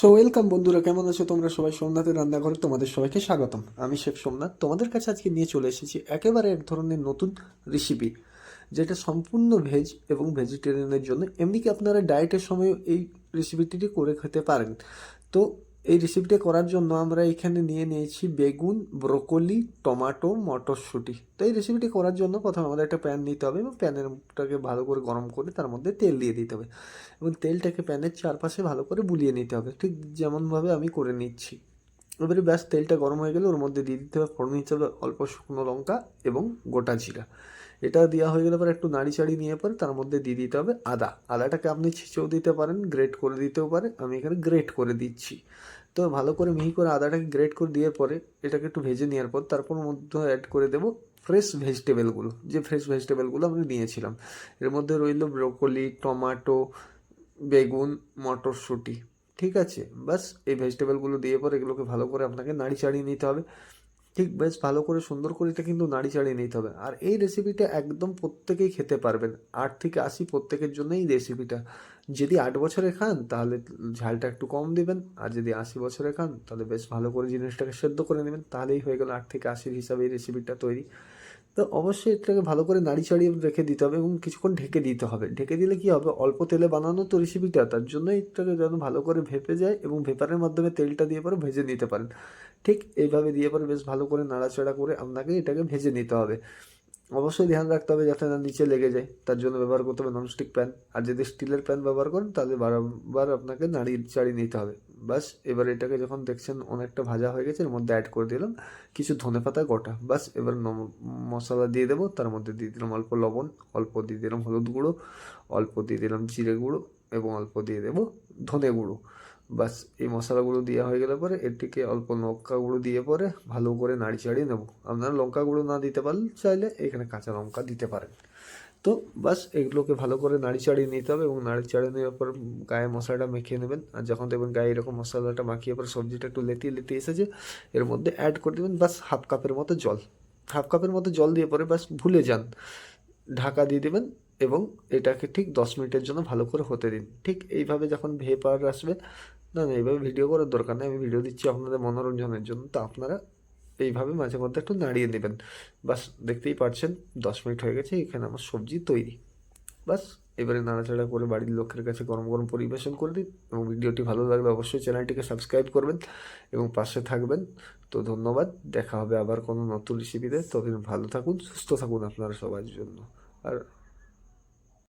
So welcome বন্ধুরা, কেমন আছো তোমরা? সবাই সোমনাথের রান্নাঘরে তোমাদের সবাইকে স্বাগতম। আমি শেফ সোমনাথ। তোমাদের কাছে আজকে নিয়ে চলে এসেছি একেবারে এক ধরনের নতুন রেসিপি যেটা সম্পূর্ণ ভেজ এবং ভেজিটেরিয়ানের জন্য। এমনি কি আপনারা ডায়েটের সময় এই রেসিপিটি করে খেতে পারেন? তো এই রেসিপিটা করার জন্য আমরা এখানে নিয়ে নিয়েছি বেগুন, ব্রোকলি, টমাটো, মটরশুঁটি। তো এই রেসিপিটি করার জন্য প্রথমে আমাদের একটা প্যান নিতে হবে এবং প্যানেরটাকে ভালো করে গরম করে তার মধ্যে তেল দিয়ে দিতে হবে এবং তেলটাকে প্যানের চারপাশে ভালো করে বুলিয়ে নিতে হবে। ঠিক যেমনভাবে আমি করে নিচ্ছি। এবারে ব্যাস তেলটা গরম হয়ে গেলে ওর মধ্যে দিয়ে দিতে হবে ফোড়ন হিসাবে অল্প শুকনো লঙ্কা এবং গোটা জিরা। এটা দেওয়া হয়ে গেলে পরে একটু নাড়ি চাড়ি নিয়ে পরে তার মধ্যে দিয়ে দিতে হবে আদা। আদাটাকে আপনি ছিঁচেও দিতে পারেন গ্রেট করে দিতেও পারেন আমি এখানে গ্রেট করে দিচ্ছি। তো ভালো করে মিহি করে আদাটাকে গ্রেট করে দিয়ে পরে এটাকে একটু ভেজে নেওয়ার পর তারপর মধ্যে অ্যাড করে দেবো ফ্রেশ ভেজিটেবলগুলো যে ফ্রেশ ভেজিটেবলগুলো আমি নিয়েছিলাম। এর মধ্যে রইল ব্রোকলি টমাটো বেগুন, মটরশুঁটি। ঠিক আছে? বাস এই ভেজিটেবলগুলো দিয়ে পরে এগুলোকে ভালো করে আপনাকে নাড়ি চাড়িয়ে নিতে হবে। ঠিক বেশ ভালো করে সুন্দর করে এটা কিন্তু নাড়ি চাড়িয়ে নিতে হবে। আর এই রেসিপিটা একদম প্রত্যেকেই খেতে পারবেন। আট থেকে আশি প্রত্যেকের জন্য এই রেসিপিটা যদি আট বছরে খান, তাহলে ঝালটা একটু কম দেবেন। আর যদি আশি বছরে খান, তাহলে বেশ ভালো করে জিনিসটাকে সেদ্ধ করে নেবেন। তাহলেই হয়ে গেল আট থেকে আশির হিসাবে এই রেসিপিটা তৈরি। তো অবশ্যই এটাকে ভালো করে নাড়ি চাড়িয়ে রেখে দিতে হবে এবং কিছুক্ষণ ঢেকে দিতে হবে। ঢেকে দিলে কি হবে? অল্প তেলে বানানো তো রেসিপিটা তার জন্য এটাকে যেন ভালো করে ভেপে যায় এবং ভেপারের মাধ্যমে তেলটা দিয়ে পরে ভেজে নিতে পারেন। ঠিক এইভাবে দিয়ে পরে বেশ ভালো করে নাড়াচাড়া করে আপনাকে এটাকে ভেজে নিতে হবে। অবশ্যই ধ্যান রাখতে হবে যাতে না নিচে লেগে যায়, তার জন্য ব্যবহার করতে হবে ননস্টিক প্যান আর যদি স্টিলের প্যান ব্যবহার করেন, তাহলে বারবার আপনাকে নাড়িয়ে চাড়িয়ে নিতে হবে। বাস এবার এটাকে যখন দেখছেন অনেকটা ভাজা হয়ে গেছে, এর মধ্যে অ্যাড করে দিলাম কিছু ধনে পাতা গোটা। বাস এবার মশলা দিয়ে দেবো, তার মধ্যে দিয়ে দিলাম অল্প লবণ, অল্প দিয়ে দিলাম হলুদ গুঁড়ো, অল্প দিয়ে দিলাম জিরে গুঁড়ো এবং অল্প দিয়ে দেবো ধনে গুঁড়ো। বাস এই মশলাগুলো দেওয়া হয়ে গেলে পরে এটিকে অল্প লঙ্কা গুঁড়ো দিয়ে পরে ভালো করে নাড়ি চাড়িয়ে নেব। আপনারা লঙ্কা গুঁড়ো না দিতে পারলে চাইলে এখানে কাঁচা লঙ্কা দিতে পারেন। তো বাস এগুলোকে ভালো করে নাড়ি চাড়িয়ে নিতে হবে এবং নাড়ি চাড়িয়ে নেওয়ার পর গায়ে মশলাটা মেখে নেবেন। আর যখন দেখবেন গায়ে এরকম মশলাটা মাখিয়ে পরে সবজিটা একটু লেটিয়ে লেটিয়ে এসেছে, এর মধ্যে অ্যাড করে দেবেন বাস হাফ কাপের মতো জল। হাফ কাপের মতো জল দিয়ে পরে বাস ভুলে যান। ঢাকা দিয়ে দেবেন এবং এটাকে ঠিক দশ মিনিটের জন্য ভালো করে হতে দিন। ঠিক এইভাবে যখন ভেপার আসবে না না, এইভাবে ভিডিও করার দরকার নেই। আমি ভিডিও দিচ্ছি আপনাদের মনোরঞ্জনের জন্য। তো আপনারা এইভাবে মাঝে মধ্যে একটু নাড়িয়ে নেবেন। বাস, দেখতেই পাচ্ছেন, দশ মিনিট হয়ে গেছে, এখানে আমার সবজি তৈরি। বাস, এবারে নাড়াচাড়া করে বাড়ির লোকের কাছে গরম গরম পরিবেশন করে দিন। এবং ভিডিওটি ভালো লাগলে অবশ্যই চ্যানেলটিকে সাবস্ক্রাইব করবেন এবং পাশে থাকবেন। তো ধন্যবাদ, দেখা হবে আবার কোনো নতুন রেসিপিতে তবে ভালো থাকুন, সুস্থ থাকুন আপনারা সবার জন্য। আর